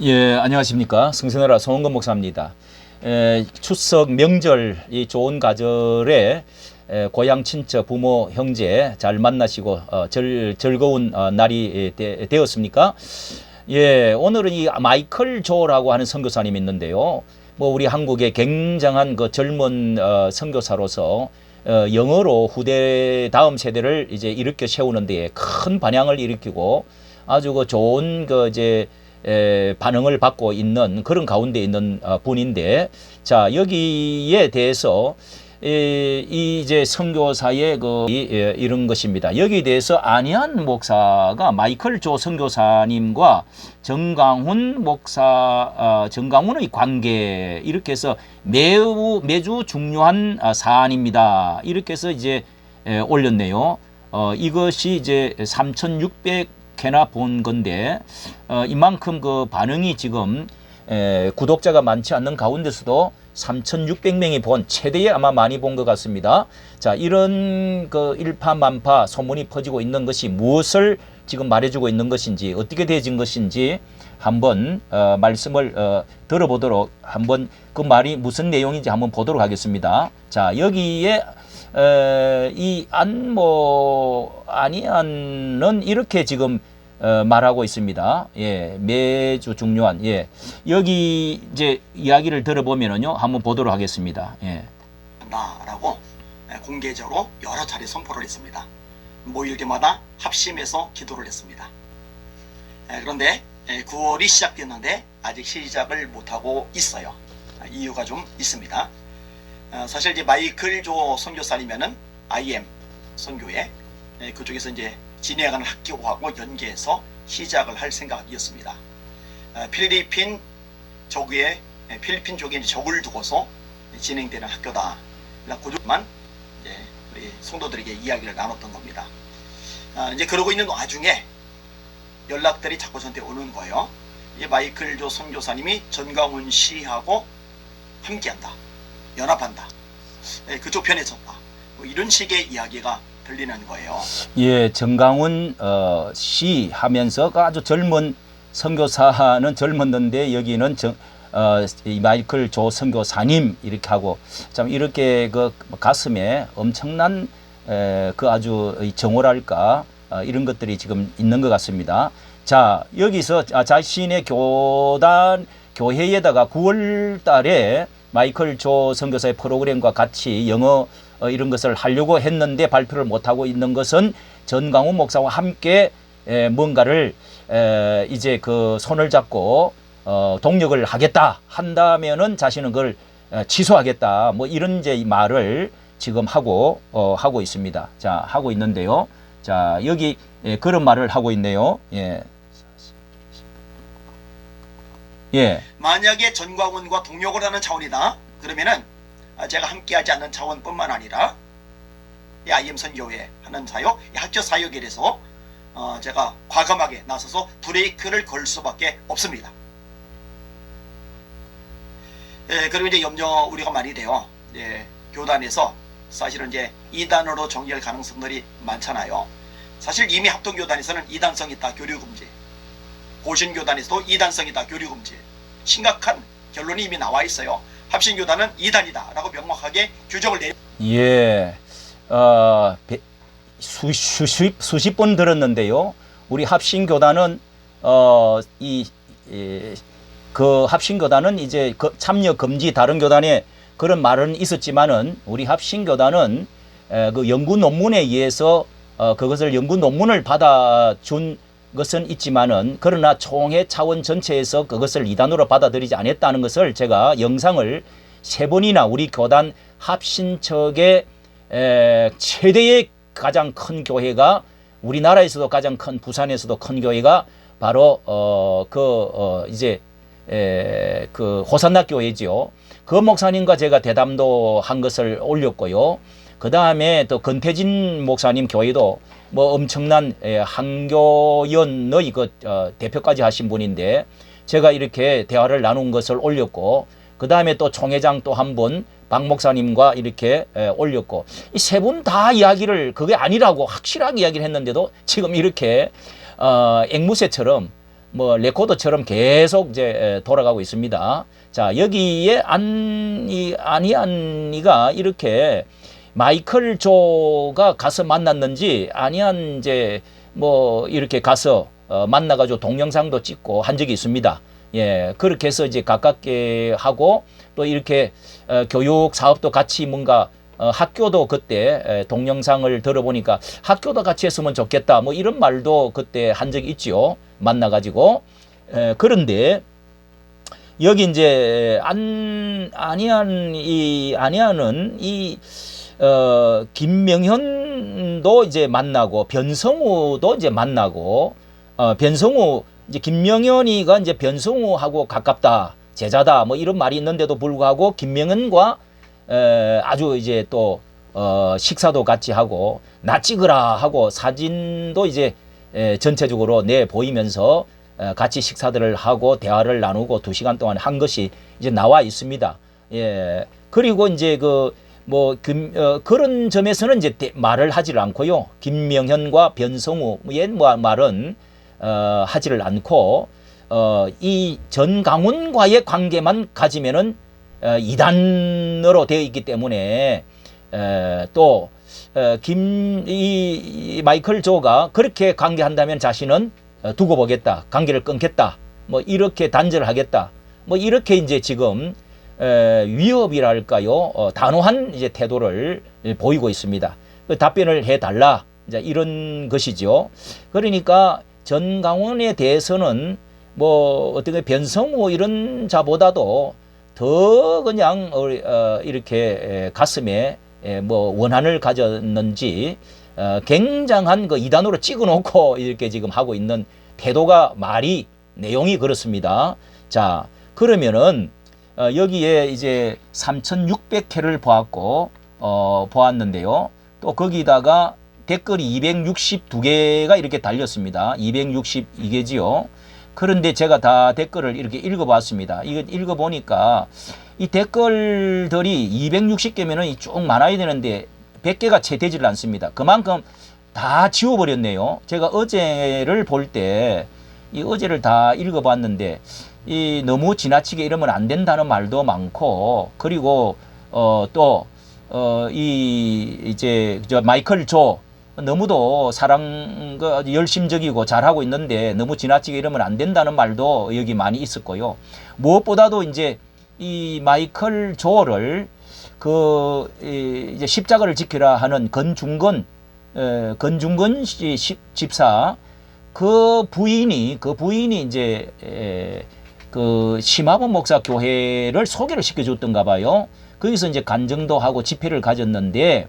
예, 안녕하십니까. 성선해라 송원건 목사입니다. 에, 추석 명절 이 좋은 가절에 에, 고향 친척 부모 형제 잘 만나시고 어, 절, 즐거운 어, 날이 되, 되었습니까? 예, 오늘은 이 마이클 조라고 하는 선교사님이 있는데요. 뭐 우리 한국의 굉장한 그 젊은 어, 선교사로서 어, 영어로 후대 다음 세대를 이제 일으켜 세우는 데에 큰 반향을 일으키고 아주 그 좋은 그 이제 에, 반응을 받고 있는 그런 가운데 있는 어, 분인데 자 여기에 대해서 이, 이 이제 선교사의 그 이, 예, 이런 것입니다. 여기에 대해서 안희한 목사가 마이클 조 선교사님과 정강훈 목사 어, 정강훈의 관계 이렇게 해서 매우 매주 중요한 아, 사안입니다. 이렇게 해서 이제 에, 올렸네요. 어, 이것이 이제 3,600 회나 본 건데 어, 이만큼 그 반응이 지금 에, 구독자가 많지 않는 가운데서도 3,600명이 본 최대의 아마 많이 본 것 같습니다. 자, 이런 그 일파만파 소문이 퍼지고 있는 것이 무엇을 지금 말해주고 있는 것인지 어떻게 되어진 것인지 한번 어, 말씀을 어, 들어보도록 한번 그 말이 무슨 내용인지 한번 보도록 하겠습니다. 자, 여기에 에, 이 안모 아니안은 이렇게 지금 어, 말하고 있습니다. 예, 매주 중요한 예 여기 이제 이야기를 들어보면은요 한번 보도록 하겠습니다. 예. 한다라고 공개적으로 여러 차례 선포를 했습니다. 모일 때마다 합심해서 기도를 했습니다. 에, 그런데 9월이 시작됐는데 아직 시작을 못하고 있어요. 아, 이유가 좀 있습니다. 어, 사실 이제 마이클 조 선교사님면은 IM 선교회 에, 그쪽에서 이제 진행하는 학교하고 연계해서 시작을 할 생각이었습니다. 어, 필리핀 조국에 에, 필리핀 쪽에 적을 두고서 진행되는 학교다. 고조만 우리 성도들에게 이야기를 나눴던 겁니다. 아, 이제 그러고 있는 와중에 연락들이 자꾸 저한테 오는 거예요. 이 마이클 조 선교사님이 전광훈 씨하고 함께한다, 연합한다, 예, 그쪽 편에 섰다. 뭐 이런 식의 이야기가 들리는 거예요. 예, 정강훈 어, 씨 하면서 그 아주 젊은 선교사는 젊었는데 여기는 정, 어, 이 마이클 조 선교사님 이렇게 하고 참 이렇게 그 가슴에 엄청난 에, 그 아주 이 정오랄까 어, 이런 것들이 지금 있는 것 같습니다. 자 여기서 자- 자신의 교단 교회에다가 9월 달에 마이클 조 선교사의 프로그램과 같이 영어 어, 이런 것을 하려고 했는데 발표를 못 하고 있는 것은 전강훈 목사와 함께 에, 뭔가를 에, 이제 그 손을 잡고 어, 동력을 하겠다 한다면은 자신은 그걸 에, 취소하겠다 뭐 이런 이제 이 말을 지금 하고 어, 하고 있습니다. 자 하고 있는데요. 자 여기 예, 그런 말을 하고 있네요. 예. 예. 만약에 전광훈과 동력을 하는 차원이다. 그러면은 아, 제가 함께하지 않는 차원뿐만 아니라 이 IM 선교회 하는 사역, 이 학교 사역에 대해서 어, 제가 과감하게 나서서 브레이크를 걸 수밖에 없습니다. 예, 그리고 이제 염려 우리가 많이 돼요. 예, 교단에서 사실은 이제 이단으로 정리할 가능성들이 많잖아요. 사실 이미 합동교단에서는 이단성 있다 교류 금지, 고신교단에서도 이단성 있다 교류 금지. 심각한 결론이 이미 나와 있어요. 합신교단은 이단이다 라고 명확하게 규정을 내. 예, 어, 배- 수, 수, 수, 수십 번 들었는데요. 우리 합신교단은, 어, 이, 이, 그 합신교단은 이제 그 참여 금지 다른 교단에 그런 말은 있었지만은 우리 합신교단은 에, 그 연구 논문에 의해서 어, 그것을 연구 논문을 받아준 것은 있지만은 그러나 총회 차원 전체에서 그것을 이단으로 받아들이지 않았다는 것을 제가 영상을 세 번이나 우리 교단 합신척의 에, 최대의 가장 큰 교회가 우리나라에서도 가장 큰 부산에서도 큰 교회가 바로 어그 어, 이제 에, 그 호산나 교회지요. 그 목사님과 제가 대담도 한 것을 올렸고요. 그 다음에 또 건태진 목사님 교회도 뭐 엄청난 에, 한교연의 그 어, 대표까지 하신 분인데 제가 이렇게 대화를 나눈 것을 올렸고 그 다음에 또 총회장 또 한 분 박 목사님과 이렇게 에, 올렸고 이 세 분 다 이야기를 그게 아니라고 확실하게 이야기를 했는데도 지금 이렇게 어, 앵무새처럼 뭐 레코더처럼 계속 이제 에, 돌아가고 있습니다. 자 여기에 안이 아니 안이가 이렇게 마이클 조가 가서 만났는지 아니한 이제 뭐 이렇게 가서 어, 만나가지고 동영상도 찍고 한 적이 있습니다. 예, 그렇게 해서 이제 가깝게 하고 또 이렇게 어, 교육 사업도 같이 뭔가 어, 학교도 그때 에, 동영상을 들어보니까 학교도 같이 했으면 좋겠다 뭐 이런 말도 그때 한 적이 있지요 만나가지고 에, 그런데 여기 이제 안 아니한 이 아니한은 이 어, 김명현도 이제 만나고 변성우도 이제 만나고 어, 변성우 이제 김명현이가 이제 변성우하고 가깝다 제자다 뭐 이런 말이 있는데도 불구하고 김명현과 에, 아주 이제 또 어, 식사도 같이 하고 나 찍으라 하고 사진도 이제 에, 전체적으로 내 보이면서 에, 같이 식사들을 하고 대화를 나누고 두 시간 동안 한 것이 이제 나와 있습니다. 예. 그리고 이제 그, 뭐, 금, 어, 그런 점에서는 이제 대- 말을 하지를 않고요. 김명현과 변성우의 뭐 말은, 어, 하지를 않고, 어, 이 전강훈과의 관계만 가지면은, 어, 이단으로 되어 있기 때문에, 에, 또, 어, 김, 이, 이 마이클 조가 그렇게 관계한다면 자신은 어, 두고 보겠다. 관계를 끊겠다. 뭐, 이렇게 단절을 하겠다. 뭐, 이렇게 이제 지금, 에, 위협이랄까요? 어, 단호한 이제 태도를 보이고 있습니다. 그 답변을 해달라. 이제 이런 것이죠. 그러니까 전강원에 대해서는 뭐 어떻게 변성우 이런 자보다도 더 그냥 어, 어, 이렇게 에, 가슴에 에, 뭐 원한을 가졌는지 어, 굉장한 그 이단으로 찍어놓고 이렇게 지금 하고 있는 태도가 말이 내용이 그렇습니다. 자 그러면은 어, 여기에 이제 3,600회를 보았고 어, 보았는데요. 또 거기다가 댓글이 262개가 이렇게 달렸습니다. 262개지요. 그런데 제가 다 댓글을 이렇게 읽어봤습니다. 이거 읽어보니까 이 댓글들이 260개면은 쭉 많아야 되는데 100개가 채 되질 않습니다. 그만큼 다 지워버렸네요. 제가 어제를 볼 때 이 어제를 다 읽어봤는데 이 너무 지나치게 이러면 안 된다는 말도 많고 그리고 어또 어 이 이제 저 마이클 조 너무도 사랑 그 열심적이고 잘하고 있는데 너무 지나치게 이러면 안 된다는 말도 여기 많이 있었고요. 무엇보다도 이제 이 마이클 조를 그 이, 이제 십자가를 지키라 하는 건중건 에, 건중건 씨- 십- 집사 그 부인이 그 부인이 이제 에, 그 심화본 목사 교회를 소개를 시켜줬던가 봐요. 거기서 이제 간증도 하고 집회를 가졌는데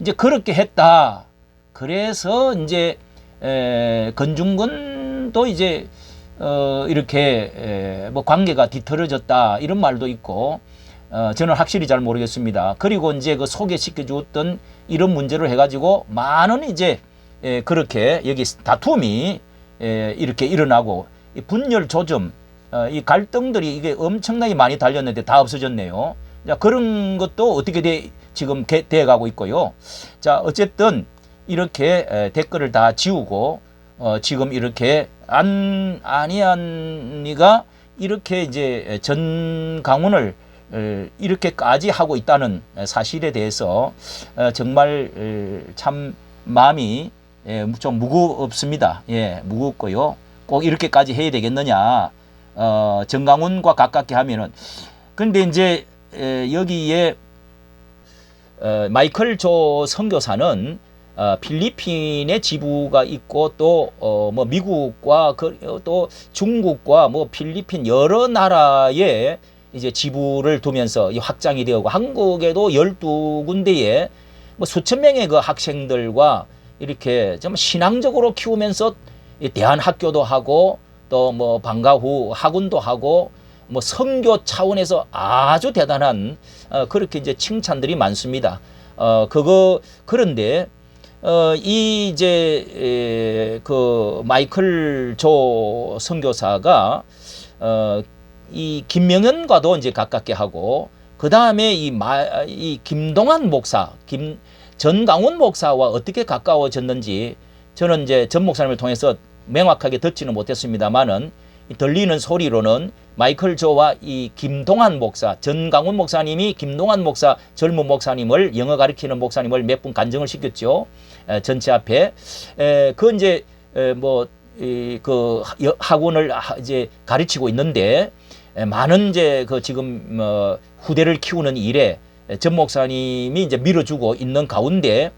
이제 그렇게 했다. 그래서 이제 에, 건중건도 이제 어, 이렇게 에, 뭐 관계가 뒤틀어졌다 이런 말도 있고 어, 저는 확실히 잘 모르겠습니다. 그리고 이제 그 소개시켜 주었던 이런 문제를 해가지고 많은 이제 에, 그렇게 여기 다툼이 에, 이렇게 일어나고 이 분열 조점 어, 이 갈등들이 이게 엄청나게 많이 달렸는데 다 없어졌네요. 자, 그런 것도 어떻게 돼, 지금 개- 돼가고 있고요. 자, 어쨌든 이렇게 에, 댓글을 다 지우고 어, 지금 이렇게 안 아니한이가 이렇게 이제 전강훈을 에, 이렇게까지 하고 있다는 사실에 대해서 어, 정말 에, 참 마음이 예, 좀 무겁습니다. 예, 무겁고요. 꼭 이렇게까지 해야 되겠느냐. 어, 정강훈과 가깝게 하면은. 근데 이제 에, 여기에 어, 마이클 조 선교사는 어, 필리핀의 지부가 있고 또 어, 뭐 미국과 그, 어, 또 중국과 뭐 필리핀 여러 나라에 이제 지부를 두면서 이 확장이 되고 한국에도 12군데에 뭐 수천 명의 그 학생들과 이렇게 좀 신앙적으로 키우면서 이 대한 학교도 하고 또 뭐 방과 후 학원도 하고 뭐 선교 차원에서 아주 대단한 어, 그렇게 이제 칭찬들이 많습니다. 어 그거 그런데 어, 이 이제 에, 그 마이클 조 선교사가 어, 이 김명현과도 이제 가깝게 하고 그 다음에 이, 마, 이 김동환 목사, 김 전강훈 목사와 어떻게 가까워졌는지 저는 이제 전 목사님을 통해서 명확하게 듣지는 못했습니다만은 들리는 소리로는 마이클 조와 이 김동환 목사, 전강훈 목사님이 김동환 목사, 젊은 목사님을 영어 가르치는 목사님을 몇 분 간증을 시켰죠. 에, 전체 앞에. 에, 그 이제 에, 뭐그 학원을 하- 이제 가르치고 있는데 에, 많은 이제 그 지금 어, 후대를 키우는 일에 전 목사님이 이제 밀어주고 있는 가운데 에,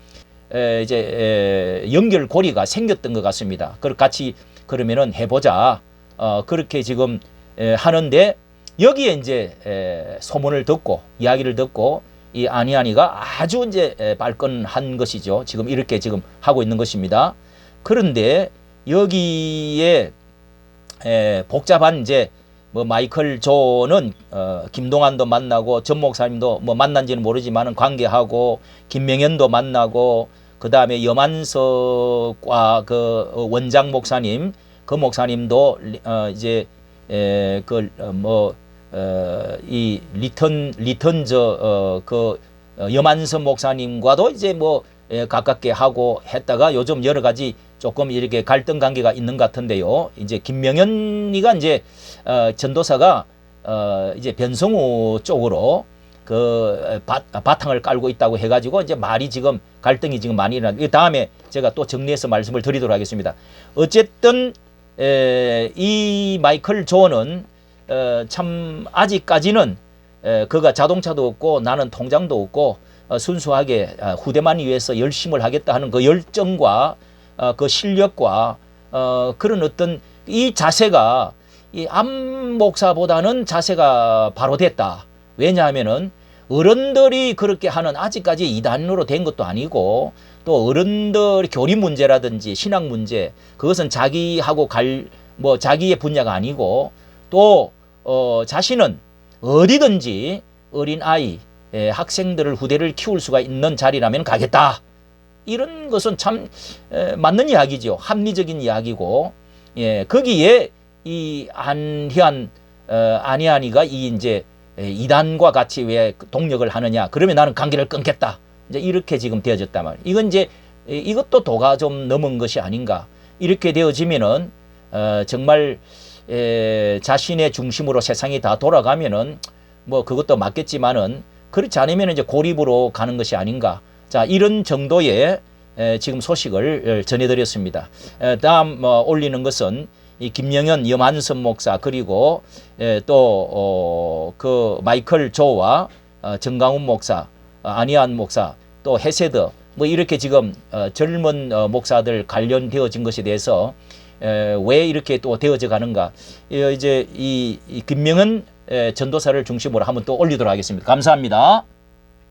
이제 에, 연결 고리가 생겼던 것 같습니다. 그걸 같이 그러면은 해보자. 어, 그렇게 지금 에, 하는데 여기에 이제 에, 소문을 듣고 이야기를 듣고 이 아니아니가 아주 이제 에, 발끈한 것이죠. 지금 이렇게 지금 하고 있는 것입니다. 그런데 여기에 에, 복잡한 이제 뭐 마이클 조는 어, 김동완도 만나고 전 목사님도 뭐 만난지는 모르지만은 관계하고 김명현도 만나고 그 다음에 염한석과 그 원장 목사님 그 목사님도 리- 어, 이제 그뭐이 리턴 리턴 저그 염한석 목사님과도 이제 뭐 예, 가깝게 하고 했다가 요즘 여러 가지 조금 이렇게 갈등 관계가 있는 것 같은데요. 이제 김명현이가 이제 어, 전도사가 어, 이제 변성우 쪽으로 그 바, 바탕을 깔고 있다고 해가지고 이제 말이 지금 갈등이 지금 많이 일어나. 이 다음에 제가 또 정리해서 말씀을 드리도록 하겠습니다. 어쨌든 에, 이 마이클 조는 어, 참 아직까지는 에, 그가 자동차도 없고 나는 통장도 없고 어, 순수하게 어, 후대만 위해서 열심을 하겠다 하는 그 열정과 어, 그 실력과 어, 그런 어떤 이 자세가 이 암 목사보다는 자세가 바로 됐다. 왜냐하면은 어른들이 그렇게 하는 아직까지 이단으로 된 것도 아니고 또 어른들 교리 문제라든지 신앙 문제 그것은 자기하고 갈 뭐 자기의 분야가 아니고 또 어, 자신은 어디든지 어린 아이 예, 학생들을 후대를 키울 수가 있는 자리라면 가겠다. 이런 것은 참 에, 맞는 이야기죠. 합리적인 이야기고 예, 거기에 이 안희안 어, 안희안이가 이 이제 에, 이단과 같이 왜 동력을 하느냐? 그러면 나는 관계를 끊겠다. 이제 이렇게 지금 되어졌단 말이에요. 이건 이제 이- 이것도 도가 좀 넘은 것이 아닌가. 이렇게 되어지면은 어, 정말 에, 자신의 중심으로 세상이 다 돌아가면은 뭐 그것도 맞겠지만은 그렇지 않으면 이제 고립으로 가는 것이 아닌가. 자 이런 정도의 에, 지금 소식을 에, 전해드렸습니다. 에, 다음 뭐 올리는 것은 이 김영현 염한선 목사 그리고 에, 또그 마이클 조와 어, 정강훈 목사 어, 안희안 목사 또 헤세드 뭐 이렇게 지금 어, 젊은 어, 목사들 관련되어진 것에 대해서 에, 왜 이렇게 또 되어져 가는가 이, 이제 이, 이 김명은 에, 전도사를 중심으로 한번 또 올리도록 하겠습니다. 감사합니다.